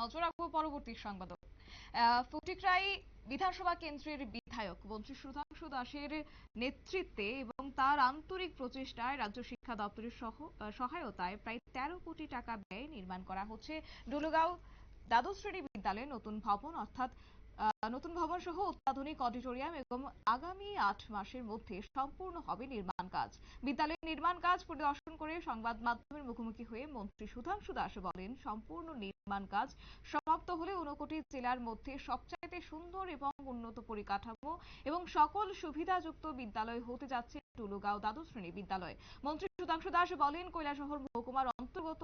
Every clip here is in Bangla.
নজর রাখব পরবর্তী সংবাদ। ফটিকরাই বিধানসভা কেন্দ্রের বিধায়ক মন্ত্রী সুধাংশু দাসের নেতৃত্বে এবং তার আন্তরিক প্রচেষ্টায় রাজ্য শিক্ষা দপ্তরের সহ সহায়তায় প্রায় তেরো কোটি টাকা ব্যয়ে নির্মাণ করা হচ্ছে। ডুলুগাঁও দ্বাদশ শ্রেণি বিদ্যালয়ে নতুন ভবন অর্থাৎ নতুন ভবন সহ অত্যাধুনিক অডিটোরিয়াম এবং আগামী আট মাসের মধ্যে সম্পূর্ণ হবে নির্মাণ কাজ। বিদ্যালয়ের নির্মাণ কাজ পরিদর্শন করে সংবাদ মাধ্যমের মুখোমুখি হয়ে মন্ত্রী সুধাংশু দাস বলেন, সম্পূর্ণ নির্মাণ কাজ সমাপ্ত হলে ঊনকোটি জেলার মধ্যে সবচাইতে সুন্দর এবং উন্নত পরিকাঠামো এবং সকল সুবিধাযুক্ত বিদ্যালয় হতে যাচ্ছে টুলুগাঁও দ্বাদশ শ্রেণি বিদ্যালয়। মন্ত্রী সুধাংশু দাস বলেন, কৈলাসহর মহকুমার অন্তর্গত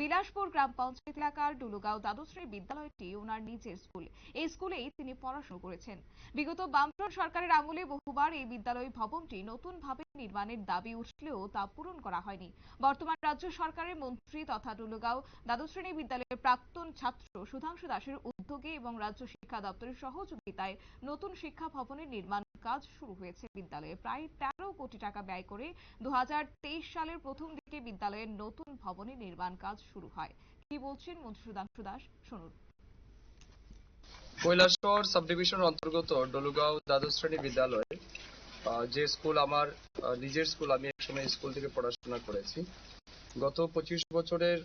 বিলাসপুর গ্রাম পঞ্চায়েত এলাকার ডুলুগাঁও দ্বাদশ শ্রেণি বিদ্যালয়টি ওনার নিজের স্কুল। এই স্কুলেই তিনি পড়াশোনা করেছেন। বিগত বামফ্রন্ট সরকারের আমলে বহুবার এই বিদ্যালয় ভবনটি নতুনভাবে নির্মাণের দাবি উঠলেও তা পূরণ করা হয়নি। বর্তমান রাজ্য সরকারের মন্ত্রী তথা ডুলুগাঁও দ্বাদশ শ্রেণি বিদ্যালয়ের প্রাক্তন ছাত্র সুধাংশু দাসের উদ্যোগে এবং রাজ্য শিক্ষা দপ্তরের সহযোগিতায় নতুন শিক্ষা ভবনের নির্মাণ কাজ শুরু হয়েছে বিদ্যালয়ে। প্রায় তেরো কোটি টাকা ব্যয় করে দু সালের প্রথম দিকে বিদ্যালয়ের নতুন ভবনের নির্মাণ কাজ শুরু হয়। কি বলছেন মন্ত্রী সুধাংশু দাস? শুনুন। কৈলাসহর সাব ডিভিশনের অন্তর্গত ডলুগাঁও দ্বাদশ শ্রেণি বিদ্যালয় যে স্কুল আমার নিজের স্কুল, আমি একসময় স্কুল থেকে পড়াশোনা করেছি। গত পঁচিশ বছরের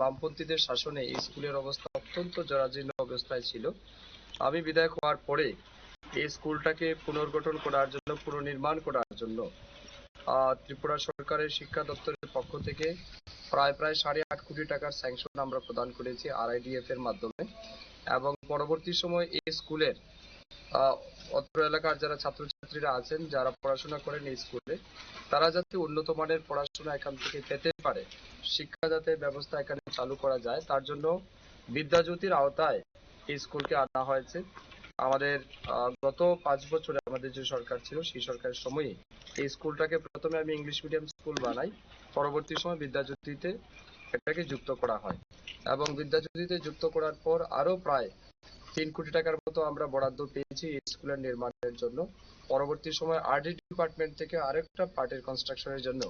বামপন্থীদের শাসনে এই স্কুলের অবস্থা অত্যন্ত জরাজীর্ণ অবস্থায় ছিল। আমি বিধায়ক হওয়ার পরে এই স্কুলটাকে পুনর্গঠন করার জন্য, পুনর্নির্মাণ করার জন্য ত্রিপুরা সরকারের শিক্ষা দপ্তরের পক্ষ থেকে প্রায় প্রায় সাড়ে আট কোটি টাকার স্যাংশন আমরা প্রদান করেছি আরআইডিএফ এর মাধ্যমে। এবং পরবর্তী সময় এই স্কুলের অত্র এলাকার যারা ছাত্রছাত্রীরা আছেন, যারা পড়াশোনা করেন এই স্কুলে, তারা যাতে উন্নত মানের পড়াশোনা এখান থেকে পেতে পারে, শিক্ষা যাতে ব্যবস্থা এখানে চালু করা যায়, তার জন্য বিদ্যাজ্যোতির আওতায় এই স্কুলকে আনা হয়েছে। আমাদের গত পাঁচ বছরে আমাদের যে সরকার ছিল, সেই সরকারের সময়ই এই স্কুলটাকে প্রথমে আমি ইংলিশ মিডিয়াম স্কুল বানাই। পরবর্তী সময় বিদ্যাজ্যোতিতে এটাকে যুক্ত করা হয়। এবং বিদ্যাজ্যোতিতে যুক্ত করার পর আরও প্রায় তিন কোটি টাকার মতো আমরা বরাদ্দ পেয়েছি এই স্কুলের নির্মাণের জন্য। পরবর্তী সময় আরডি ডিপার্টমেন্ট থেকে আরেকটা পার্টের কনস্ট্রাকশনের জন্য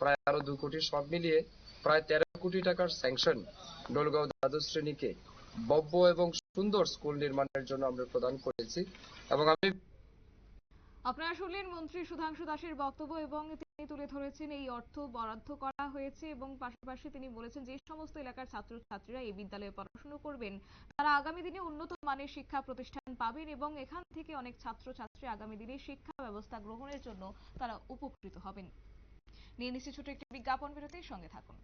প্রায় আরও দু কোটি সব মিলিয়ে প্রায় তেরো কোটি টাকার স্যাংশন ডোলগাঁও দ্বাদশ শ্রেণীকে ভব্য এবং সুন্দর স্কুল নির্মাণের জন্য আমরা প্রদান করেছি এবং আমি আপনারা শুনলেন মন্ত্রী সুধাংশু দাসের বক্তব্য এবং তিনি তুলে ধরেছেন এই অর্থ বরাদ্দ করা হয়েছে এবং পাশাপাশি তিনি বলেছেন যে সমস্ত এলাকার ছাত্রছাত্রীরা এই বিদ্যালয়ে পড়াশোনা করবেন। তারা আগামী দিনে উন্নত মানের শিক্ষা প্রতিষ্ঠান পাবেন এবং এখান থেকে অনেক ছাত্রছাত্রী আগামী দিনে শিক্ষা ব্যবস্থা গ্রহণের জন্য তারা উপকৃত হবেন। নিয়ে নিচ্ছে ছোট একটি বিজ্ঞাপন বিরতির সঙ্গে থাকুন।